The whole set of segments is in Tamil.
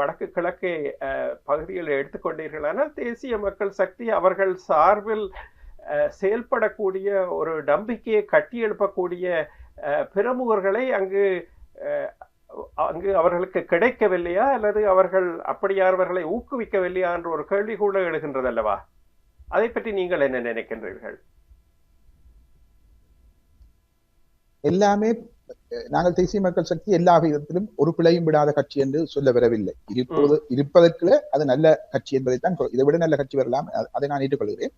வடக்கு கிழக்கு அஹ், பகுதிகளை எடுத்துக்கொண்டீர்களானால் தேசிய மக்கள் சக்தி அவர்கள் சார்பில் செயல்படக்கூடிய ஒரு நம்பிக்கையை கட்டியெழுப்பக்கூடிய பிரமுகர்களை அங்கு அங்கு அவர்களுக்கு கிடைக்கவில்லையா? அல்லது அவர்கள் அப்படியானவர்களை ஊக்குவிக்கவில்லையா என்ற ஒரு கேள்வி கூட எழுகின்றது அல்லவா அதை பற்றி நீங்கள் என்ன நினைக்கின்றீர்கள்? எல்லாமே நாங்கள் தேசிய மக்கள் சக்தி எல்லா விதத்திலும் ஒரு பிழையும் விடாத கட்சி என்று சொல்ல வரவில்லை. இருப்பது இருப்பதற்கு அது நல்ல கட்சி என்பதைத்தான் இதை விட நல்ல கட்சி வரலாம் அதை நான் ஏற்றுக்கொள்கிறேன்.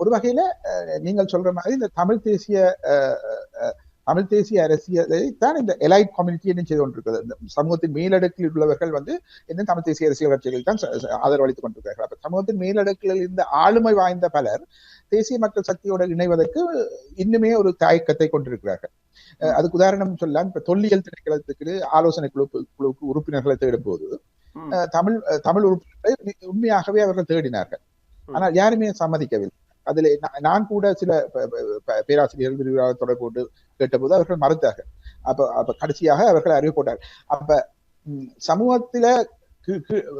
ஒரு வகையில நீங்கள் சொல்ற மாதிரி இந்த தமிழ் தேசிய தமிழ் தேசிய அரசியலை தான் இந்த எலைட் கம்யூனிட்டி என்ன செய்து கொண்டிருக்கிறது. இந்த சமூகத்தின் மேலடுக்கில் உள்ளவர்கள் வந்து இந்த தமிழ் தேசிய அரசியல் கட்சிகள் தான் ஆதரவளித்துக் கொண்டிருக்கிறார்கள். அப்ப சமூகத்தின் மேலடுக்கில் இருந்த ஆளுமை வாய்ந்த பலர் தேசிய மக்கள் சக்தியோடு இணைவதற்கு இன்னுமே ஒரு தயக்கத்தை கொண்டிருக்கிறார்கள். அதுக்கு உதாரணம் சொல்லலாம். இப்ப தொல்லியல் திணைக்களத்துக்கு ஆலோசனை குழு குழுவுக்கு உறுப்பினர்களை தேடும் போது தமிழ் தமிழ் உறுப்பினர்களை உண்மை- உண்மையாகவே அவர்கள் தேடினார்கள். ஆனால் யாருமே சம்மதிக்கவில்லை. அதில் நான் கூட சில பேராசிரியர்கள் விரிவாக தொடர்பு கொண்டு கேட்டபோது அவர்கள் மறுத்தார்கள். அப்ப அப்ப கடைசியாக அவர்கள் அறிவு போட்டார்கள். அப்ப சமூகத்தில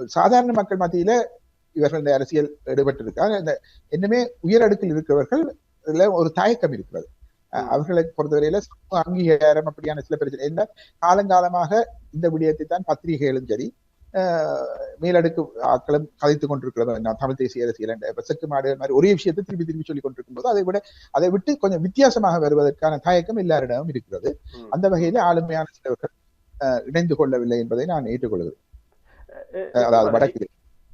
சாதாரண மக்கள் மத்தியில இவர்கள் இந்த அரசியல் ஈடுபட்டிருக்காங்க இந்த இன்னுமே உயரடுக்கில் இருக்கிறவர்கள் இதுல ஒரு தயக்கம் இருக்கிறது. அவர்களை பொறுத்தவரையில சமூக அங்கீகாரம் அப்படியான சில பிரச்சனை. என்ன காலங்காலமாக இந்த விடயத்தை தான் பத்திரிகைகளும் சரி மேலடுக்கு ஆக்களும் கதைத்துக் கொண்டிருக்கிறது நான் தமிழ் தேசிய அரசியல் செக்கு மாடு மாதிரி ஒரே விஷயத்தை திருப்பி திருப்பி சொல்லிக் கொண்டிருக்கும் போது அதை விட அதை விட்டு கொஞ்சம் வித்தியாசமாக வருவதற்கான தயக்கம் எல்லாரிடமும் இருக்கிறது. அந்த வகையில ஆளுமையான சிலவர்கள் இணைந்து கொள்ளவில்லை என்பதை நான் ஏற்றுக்கொள்கிறேன். அதாவது வடக்கில்.